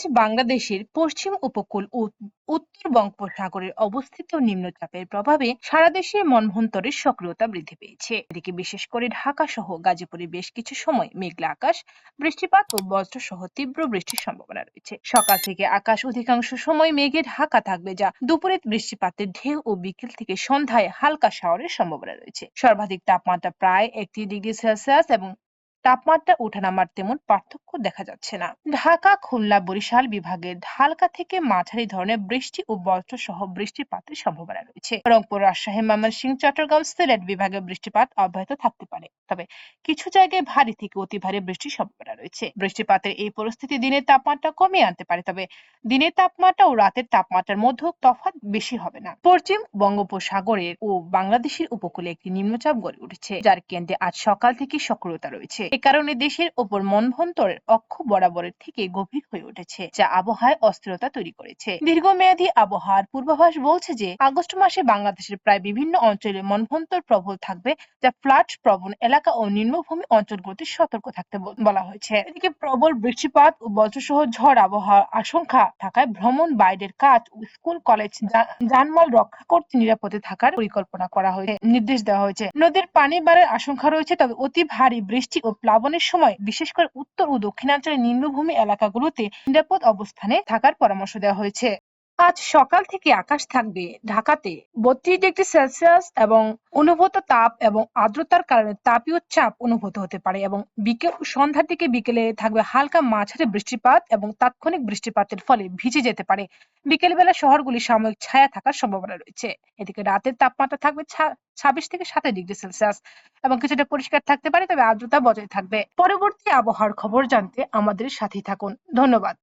আজ বাংলাদেশের পশ্চিম উপকূল ও উত্তর বঙ্গোপসাগরে অবস্থিত নিম্নচাপের প্রভাবে সারা দেশে মনভন্তরের সক্রিয়তা বৃদ্ধি পেয়েছে। এদিকে বিশেষ করে ঢাকা সহ গাজীপুরে বেশ কিছু সময় মেঘলা আকাশ, বৃষ্টিপাত ও বজ্র সহ তীব্র বৃষ্টির সম্ভাবনা রয়েছে। সকাল থেকে আকাশ অধিকাংশ সময় মেঘে ঢাকা থাকবে, যা দুপুরে বৃষ্টিপাতের ঢেউ ও বিকেল থেকে সন্ধ্যায় হালকা শাওয়ারের সম্ভাবনা রয়েছে। সর্বাধিক তাপমাত্রা প্রায় একত্রিশ ডিগ্রি সেলসিয়াস এবং তাপমাত্রা ওঠানামার তেমন পার্থক্য দেখা যাচ্ছে না। ঢাকা, খুলনা, বরিশাল বিভাগে হালকা থেকে মাঝারি ধরনের বৃষ্টি ও বজ্র সহ বৃষ্টিপাতের সম্ভাবনা রয়েছে। রংপুর, রাজশাহী ময়মনসিংহ চট্টগ্রাম সিলেট বিভাগে বৃষ্টিপাত অব্যাহত থাকতে পারে। তবে কিছু জায়গায় ভারী থেকে অতি ভারী বৃষ্টির সম্ভাবনা রয়েছে। বৃষ্টিপাতের এই পরিস্থিতি দিনের তাপমাত্রা কমিয়ে আনতে পারে, তবে দিনের তাপমাত্রা ও রাতের তাপমাত্রার মধ্যে তফাৎ বেশি হবে না। পশ্চিম বঙ্গোপসাগরের ও বাংলাদেশের উপকূলে একটি নিম্নচাপ গড়ে উঠেছে, যার কেন্দ্রে আজ সকাল থেকে সক্রিয়তা রয়েছে। এ কারণে দেশের ওপর মনভন্তরের অক্ষ বরাবরের থেকে গভীর হয়ে উঠেছে, যা আবহাওয়ায় অস্থিরতা তৈরি করেছে। দীর্ঘমেয়াদী আবহাওয়ার পূর্বাভাস বলছে যে, আগস্ট মাসে বাংলাদেশের প্রায় বিভিন্ন অঞ্চলে মনভন্তর প্রবল থাকবে, যা ফ্লাড প্রবণ এলাকা ও নিম্নভূমি অঞ্চলগুলোতে সতর্ক থাকতে বলা বলা হয়েছে। এদিকে প্রবল বৃষ্টিপাত ও বজ্রসহ ঝড় আবহাওয়ার আশঙ্কা থাকায় ভ্রমণ বাইরের কাজ ও স্কুল, কলেজ যানমাল রক্ষা করতে নিরাপদে থাকার পরিকল্পনা করা হয়েছে, নির্দেশ দেওয়া হয়েছে। নদীর পানি বাড়ার আশঙ্কা রয়েছে, তবে অতি ভারী বৃষ্টি ও প্লাবনের সময় বিশেষ করে উত্তর ও দক্ষিণাঞ্চলের নিম্নভূমি এলাকাগুলোতে নিরাপদ অবস্থানে থাকার পরামর্শ দেওয়া হয়েছে। আজ সকাল থেকে আকাশ থাকবে ঢাকাতে। বত্রিশ ডিগ্রি সেলসিয়াস এবং অনুভূত তাপ এবং আর্দ্রতার কারণে তাপীয় চাপ অনুভূত হতে পারে এবং বিকেল সন্ধ্যার দিকে বিকেলে থাকবে হালকা মাঝারি বৃষ্টিপাত এবং তাৎক্ষণিক বৃষ্টিপাতের ফলে ভিজে যেতে পারে। বিকেলবেলা শহরগুলি সাময়িক ছায়া থাকার সম্ভাবনা রয়েছে। এদিকে রাতের তাপমাত্রা থাকবে ছাব্বিশ থেকে সাতাশ ডিগ্রি সেলসিয়াস এবং কিছুটা পরিষ্কার থাকতে পারে, তবে আর্দ্রতা বজায় থাকবে। পরবর্তী আবহাওয়ার খবর জানতে আমাদের সাথেই থাকুন। ধন্যবাদ।